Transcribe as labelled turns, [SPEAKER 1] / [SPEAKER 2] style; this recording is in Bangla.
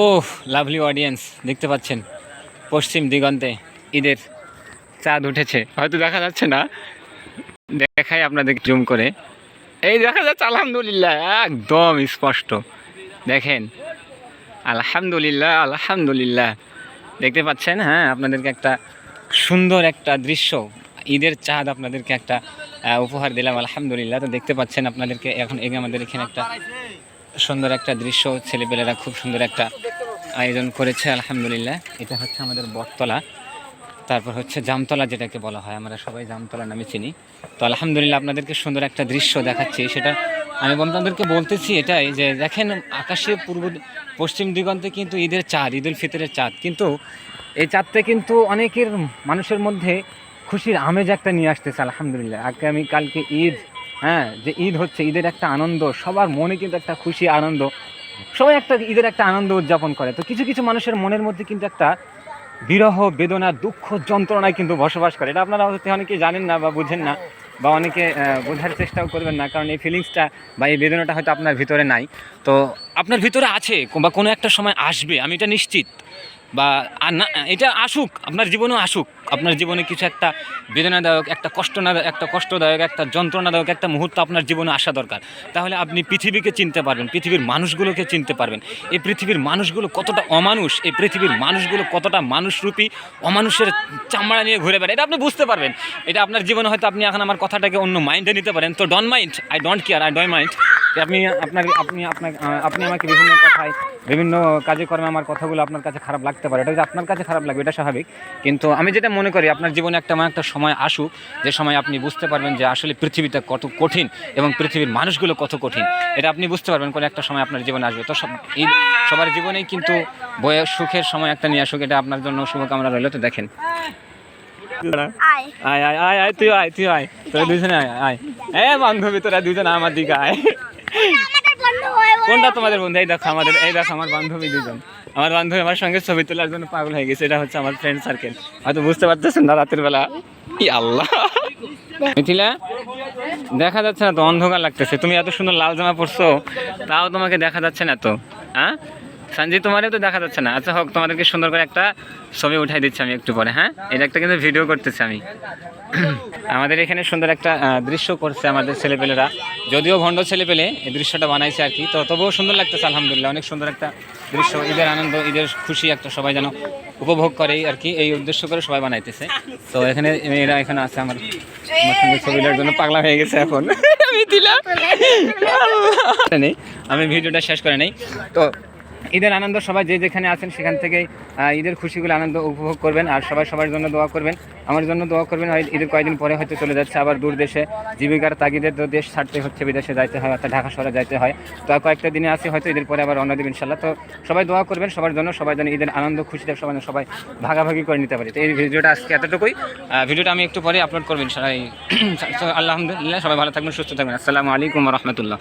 [SPEAKER 1] ও লাভলি অডিয়েন্স দেখতে পাচ্ছেন, পশ্চিম দিগন্তে ঈদের চাঁদ উঠেছে। হয়তো দেখা যাচ্ছে না, দেখাই আপনাদের জুম করে। এই দেখা যাচ্ছে, আলহামদুলিল্লাহ, একদম স্পষ্ট। দেখেন, আলহামদুলিল্লাহ আলহামদুলিল্লাহ। দেখতে পাচ্ছেন হ্যাঁ আপনাদেরকে একটা সুন্দর একটা দৃশ্য, ঈদের চাঁদ আপনাদেরকে একটা উপহার দিলাম, আলহামদুলিল্লাহ। তো দেখতে পাচ্ছেন, আপনাদেরকে এখন আমাদের এখানে একটা সুন্দর একটা দৃশ্য, ছেলেপেলেরা খুব সুন্দর একটা আয়োজন করেছে, আলহামদুলিল্লাহ। এটা হচ্ছে আমাদের বটতলা। তারপর হচ্ছে জামতলা যেটাকে বলা হয়, আমরা সবাই জামতলা নামে চিনি। তো আলহামদুলিল্লাহ আপনাদেরকে সুন্দর একটা দৃশ্য দেখাচ্ছি। সেটা আমি আপনাদেরকে বলতেছি এটাই যে, দেখেন আকাশে পূর্ব, পশ্চিম দিগন্তে কিন্তু ঈদের চাঁদ ঈদুল ফিতরের চাঁদ। কিন্তু এই চাঁদটা কিন্তু অনেকের মানুষের মধ্যে খুশির আমেজ একটা নিয়ে আসতেছে, আলহামদুলিল্লাহ। আগামী কালকে ঈদ হ্যাঁ যে ঈদ হচ্ছে, ঈদের একটা আনন্দ, সবার মনে কিন্তু একটা খুশি আনন্দ। সবাই একটা ঈদের একটা আনন্দ উদযাপন করে। তো কিছু কিছু মানুষের মনের মধ্যে কিন্তু একটা বিরহ, বেদনা, দুঃখ, যন্ত্রণায় কিন্তু বসবাস করে। এটা আপনারা হয়তো অনেকে জানেন না বা বুঝেন না, বা অনেকে বোঝার চেষ্টাও করবেন না, কারণ এই ফিলিংসটা বা এই বেদনাটা হয়তো আপনার ভিতরে নাই। তো আপনার ভিতরে আছে, বা কোনো একটা সময় আসবে, আমি এটা নিশ্চিত। বা না, এটা আসুক, আপনার জীবনেও আসুক। আপনার জীবনে কিছু একটা বেদনাদায়ক, একটা কষ্ট না একটা কষ্টদায়ক, একটা যন্ত্রণাদায়ক একটা মুহূর্ত আপনার জীবনে আসা দরকার। তাহলে আপনি পৃথিবীকে চিনতে পারবেন, পৃথিবীর মানুষগুলোকে চিনতে পারবেন। এই পৃথিবীর মানুষগুলো কতটা অমানুষ, এই পৃথিবীর মানুষগুলো কতটা মানুষরূপী, অমানুষের চামড়া নিয়ে ঘুরে বেড়ায়, এটা আপনি বুঝতে পারবেন। এটা আপনার জীবনে হয়তো আপনি এখন আমার কথাটাকে অন্য মাইন্ডে নিতে পারেন। তো don't mind I don't care I don't mind আপনি আপনার আপনি আপনার আপনি আমাকে বিভিন্ন কথায় বিভিন্ন কাজে কর্মে আমার কথাগুলো আপনার কাছে খারাপ লাগতে পারে। এটা আপনার কাছে খারাপ লাগবে এটা স্বাভাবিক। কিন্তু আমি যেটা মনে করি আপনার জীবনে একটা এমন একটা সময় আসুক যে সময় আপনি বুঝতে পারবেন যে আসলে পৃথিবীটা কত কঠিন এবং পৃথিবীর মানুষগুলো কত কঠিন। এটা আপনি বুঝতে পারবেন কোনো একটা সময় আপনার জীবনে আসবে। তো সব এই সবার জীবনেই কিন্তু বয়স সুখের সময় একটা নিয়ে আসুক এটা আপনার জন্য শুভকামনা রইল। তো দেখেন।
[SPEAKER 2] আয়
[SPEAKER 1] আয় আয় আয় তুই আয় তুই আয়। তোরা দুজনে আয় আয়। এ বান্ধবী তোরা দুজন আমার দিকে আয়। কোনটা তোমাদের বন্ধু? এই দেখো আমাদের, এই দেখো আমার বান্ধবী দুজন। আমার বান্ধবী আমার সঙ্গে ছবি তোলার জন্য পাগল হয়ে গেছে, এটা হচ্ছে আমার ফ্রেন্ড সার্কেল হয়তো বুঝতে পারতেছেন না রাতের বেলা। কি আল্লাহ। মিথিলা, দেখা যাচ্ছে না তো অন্ধকার লাগতেছে। তুমি এত সুন্দর লাল জামা পরছো, তাও তোমাকে দেখা যাচ্ছে না তো হ্যাঁ? সঞ্জি তোমারও তো দেখা যাচ্ছে না। আচ্ছা হোক তোমাদেরকে সুন্দর করে একটা ছবি উঠাই দিচ্ছি আমি একটু পরে হ্যাঁ? এটা একটা কিন্তু ভিডিও করতেছি আমি। আমাদের এখানে সুন্দর একটা দৃশ্য করছে আমাদের ছেলেপেলেরা। যদিও ভণ্ড ছেলেপেলে এই দৃশ্যটা বানাইছে আর কি তো তবুও সুন্দর লাগতেছে আলহামদুলিল্লাহ। অনেক সুন্দর একটা দৃশ্য ঈদের আনন্দ ঈদের খুশি একটা সবাই যেন উপভোগ করে আর কি এই উদ্দেশ্য করে সবাই বানাইতেছে। তো এখানে মেয়েরা এখানে আছে আমার আমার সঙ্গে ছবিটার জন্য পাগলা হয়ে গেছে এখন। আমি ভিডিওটা শেষ করে নেই। তো ঈদের আনন্দ সবাই যে যেখানে আছেন সেখান থেকে ঈদের খুশিগুলো আনন্দ উপভোগ করবেন আর সবাই সবার জন্য দোয়া করবেন। আমার জন্য দোয়া করবেন, হয় ঈদের কয়েকদিন পরে হয়তো চলে যাচ্ছে, আবার দূর দেশে জীবিকার তাগিদে তো দেশ ছাড়তে হচ্ছে, বিদেশে যাইতে হয়, অর্থাৎ ঢাকা শহরে যাইতে হয়। তো কয়েকটা দিনে আছে, হয়তো ঈদের পরে আবার অন্য দিন ইনশাল্লাহ তো সবাই দোয়া করবেন, সবার জন্য সবাই যেন ঈদের আনন্দ খুশিতে সবাই সবাই ভাগাভাগি করে নিতে পারি। তো এই ভিডিওটা আজকে এতটুকুই। ভিডিওটা আমি একটু পরে আপলোড করবেন সবাই আলহামদুলিল্লাহ, সবাই ভালো থাকবেন, সুস্থ থাকবেন। আসসালামু আলাইকুম রহমতুল্লাহ।